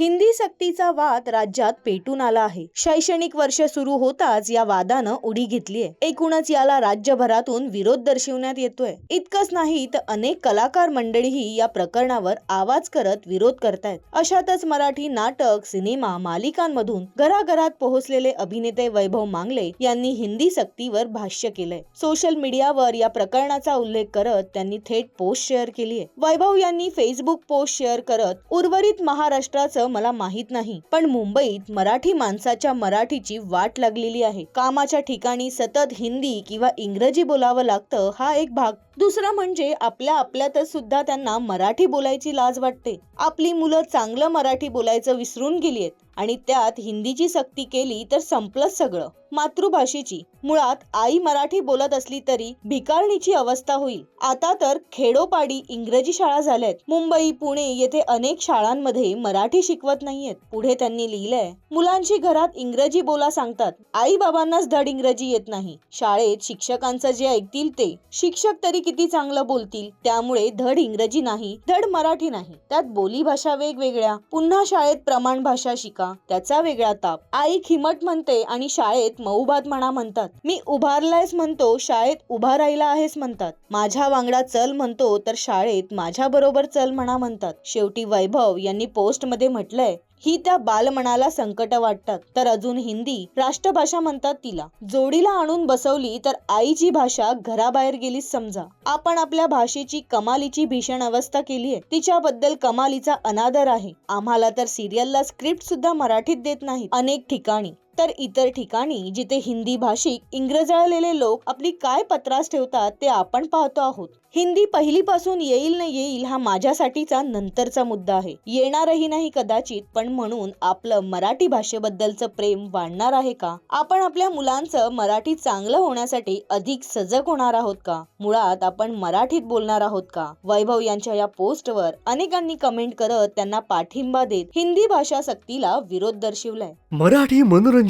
हिंदी सक्तीचा वाद राज्यात पेटून आला आहे. शैक्षणिक वर्ष सुरू होताच या वादानं उडी घेतलीय. एकूणच याला राज्यभरातून विरोध दर्शवण्यात येतोय. इतकंच नाही तर अनेक कलाकार मंडळीही या प्रकरणावर आवाज करत विरोध करतायत. अशातच मराठी नाटक सिनेमा मालिकांमधून घराघरात पोहोचलेले अभिनेते वैभव मांगले यांनी हिंदी सक्तीवर भाष्य केलंय. सोशल मीडियावर या प्रकरणाचा उल्लेख करत त्यांनी थेट पोस्ट शेअर केली आहे वैभव यांनी फेसबुक पोस्ट शेअर करत उर्वरित महाराष्ट्राचं मला माहीत नाही. पण मुंबईत मराठी माणसाच्या मराठीची वाट लागलेली आहे. कामाच्या ठिकाणी सतत हिंदी किंवा इंग्रजी बोलावं लागतं हा एक भाग. दुसरं म्हणजे आपल्या आपल्यातच सुद्धा त्यांना मराठी बोलायची लाज वाटते. आपली मुलं चांगलं मराठी बोलायचं विसरून गेली आहेत. आणि त्यात हिंदीची सक्ती केली तर संपलंच सगळं. मातृभाषेची. मुळात आई मराठी बोलत असली तरी भिकारणीची अवस्था होईल. आता तर खेडोपाडी इंग्रजी शाळा झाल्यात. मुंबई पुणे येथे अनेक शाळांमध्ये मराठी शिकवत नाहीयेत. पुढे त्यांनी लिहिलंय मुलांची घरात इंग्रजी बोला सांगतात. आई बाबांनाच धड इंग्रजी येत नाही. शाळेत शिक्षकांचं जे ऐकतील ते. शिक्षक तरी किती चांगलं बोलतील त्यामुळे धड इंग्रजी नाही धड मराठी नाही. त्यात बोली भाषा वेगवेगळ्या. पुन्हा शाळेत प्रमाण भाषा शिक. त्याचा वेगळा ताप. आई खिमट म्हणते आणि शाळेत मऊभात म्हणा म्हणतात. मी उभारलायस म्हणतो शाळेत उभा राहिला आहेस म्हणतात. माझ्या वांगडा चल म्हणतो तर शाळेत माझ्या बरोबर चल म्हणा म्हणतात. शेवटी वैभव यांनी पोस्टमध्ये म्हटलंय ही त्या बालमनाला संकट वाटतात. तर अजून हिंदी राष्ट्रभाषा म्हणतात तिला. जोडीला आणून बसवली तर आईची भाषा घराबाहेर गेलीच समजा. आपण आपल्या भाषेची कमालीची भीषण अवस्था केली आहे तिच्याबद्दल कमालीचा अनादर आहे. आम्हाला तर सिरियलला स्क्रिप्ट सुद्धा मराठीत देत नाही अनेक ठिकाणी. तर इतर ठिकाणी जिथे हिंदी भाषिक इंग्रजळलेले लोक आपली काय पत्रास ठेवतात ते आपण पाहतो आहोत. हिंदी पहिलीपासून येईल न येईल हा माझ्यासाठीचा नंतरचा मुद्दा आहे. येणारही नाही कदाचित पण म्हणून आपलं मराठी भाषेबद्दलचं प्रेम वाढणार आहे का? आपण आपल्या मुलांचं मराठी चांगलं होण्यासाठी अधिक सजग होणार आहोत का? मुळात आपण मराठीत बोलणार आहोत का? वैभव यांच्या या पोस्टवर अनेकांनी कमेंट करत त्यांना पाठिंबा देत हिंदी भाषा सक्तीला विरोध दर्शवलाय. मराठी मनोरंजन